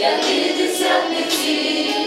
Я не ті.